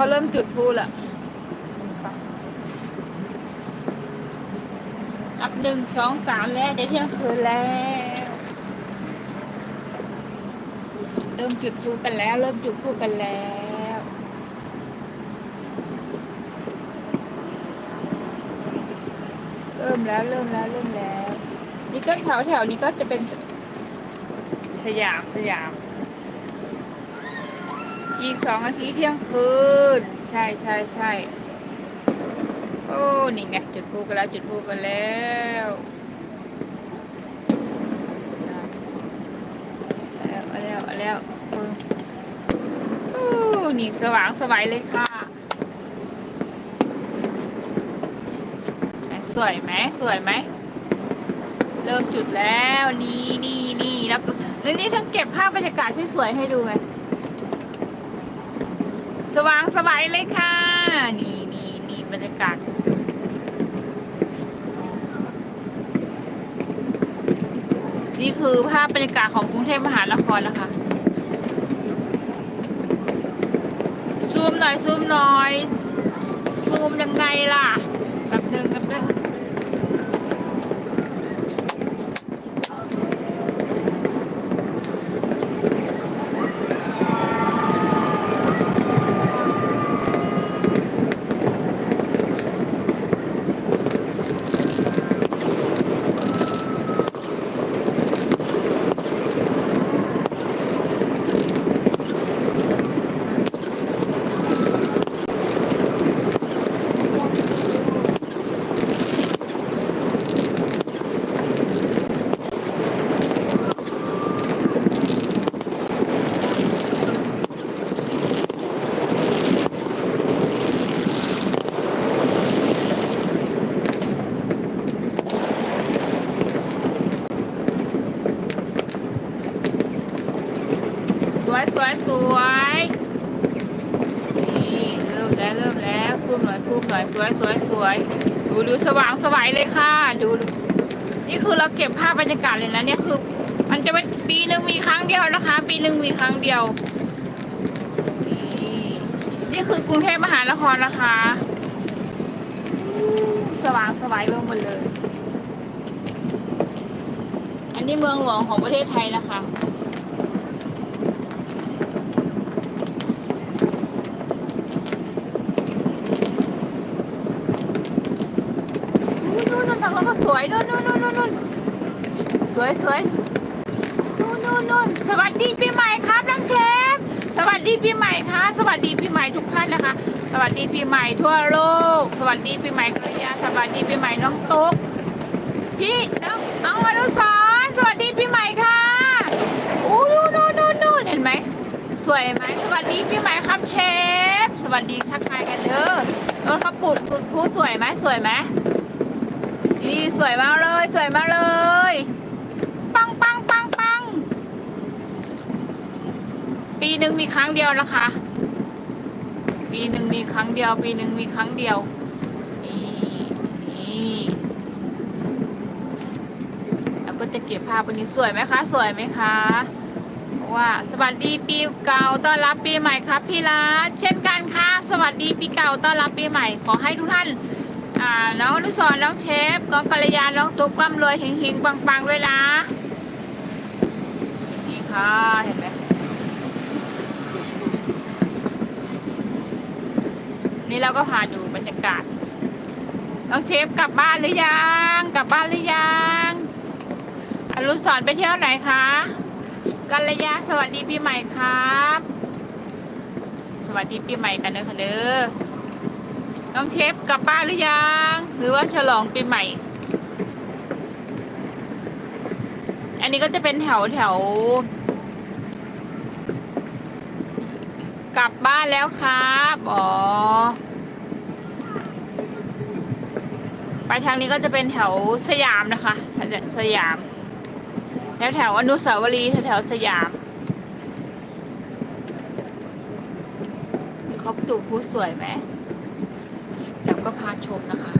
เขาเริ่มจุดพลุละนับหนึ่งสองสามแล้วเดี๋ยวเที่ยงคืนแล้ว เริ่มจุดพลุกันแล้ว เริ่มจุดพลุกันแล้วเริ่มแล้วเริ่มแล้วเริ่มแล้ว นี่ก็แถวแถวนี้ก็จะเป็นสยามสยาม อีกสองนาทีเที่ยงคืน ใช่ใช่ใช่โอ้ นี่ไงจุดพลุกันแล้ว จุดพลุกันแล้วเอาแล้วเอาแล้วเอาแล้วมึงอู้นี่สว่างสวัยเลยค่ะสวยไหมสวยไหมเริ่มจุดแล้วนี่นี่นี่แล้วแล้วนี่ทั้งเก็บภาพบรรยากาศสวยๆให้ดูไง สว่างสบายเลยค่ะ นี่นี่นี่บรรยากาศนี่คือภาพบรรยากาศของกรุงเทพมหานครนะคะ ซูมหน่อยซูมหน่อย ซูมยังไงล่ะแบบหนึ่งแบบหนึ่ง ส วยสวยสวยนี่เริ่มแล้วเริ่มแล้วซูมหน่อยซูมหน่อยสวยสวยสวยดูดูสว่างสวัยเลยค่ะ ดู นี่คือเราเก็บภาพบรรยากาศเลยนะเนี่ยคือ มันจะเป็นปีหนึ่งมีครั้งเดียวนะคะ ปีหนึ่งมีครั้งเดียวนี่นี่คือกรุงเทพมหานครนะคะ สว่างสวัยไปหมดเลย อันนี้เมืองหลวงของประเทศไทยนะคะ นู่นนู่นทางโน้นก็สวยนู่นนู่นนู่นนู่นนสวยสวยนู่นนู่นนู่นสวัสดีปีใหม่ครับน้องเชฟสวัสดีปีใหม่ค่ะสวัสดีปีใหม่ทุกท่านนะคะ สวัสดีปีใหม่ทั่วโลก สวัสดีปีใหม่กัลยาสวัสดีปีใหม่น้องตุ๊กพี่น้องน้องอนุสรสวัสดีปีใหม่ค่ะอู้นู่นนู่นนู่นนู่นเห็นไหมสวยไหมสวัสดีปีใหม่ครับเชฟ สวัสดีทักทายกันเด้อรถเขาปุดปุดผู้สวยไหมสวยไหม นี่สวยมากเลย สวยมากเลย ปังปังปังปัง ปีหนึ่งมีครั้งเดียวนะคะ ปีหนึ่งมีครั้งเดียว ปีหนึ่งมีครั้งเดียวนี่นี่แล้วก็จะเก็บภาพวันนี้สวยไหมคะ สวยไหมคะว่าสวัสดีปีเก่าต้อนรับปีใหม่ครับพี่รัเช่นกันค่ะ สวัสดีปีเก่าต้อนรับปีใหม่ขอให้ทุกท่าน อ่าน้องอนุสรน้องเชฟน้องกัลยาน้องตุ๊กร่ำรวยเฮงๆปังๆด้วยนะนี่ค่ะเห็นไหมนี่เราก็พาดูบรรยากาศน้องเชฟกลับบ้านหรือยังกลับบ้านหรือยังอนุสรไปเที่ยวไหนคะกัลยาสวัสดีปีใหม่ครับ สวัสดีปีใหม่กันเด้อค่ะเด้อ น้องเชฟกลับบ้านหรือยัง หรือว่าฉลองปีใหม่ อันนี้ก็จะเป็นแถวแถว กลับบ้านแล้วครับ อ๋อ ไปทางนี้ก็จะเป็นแถวสยามนะคะ สยาม แถวแถวอนุสาวรีย์แถวแถวสยามเขาดูผู้สวยไหม แต่ก็พาชมนะคะ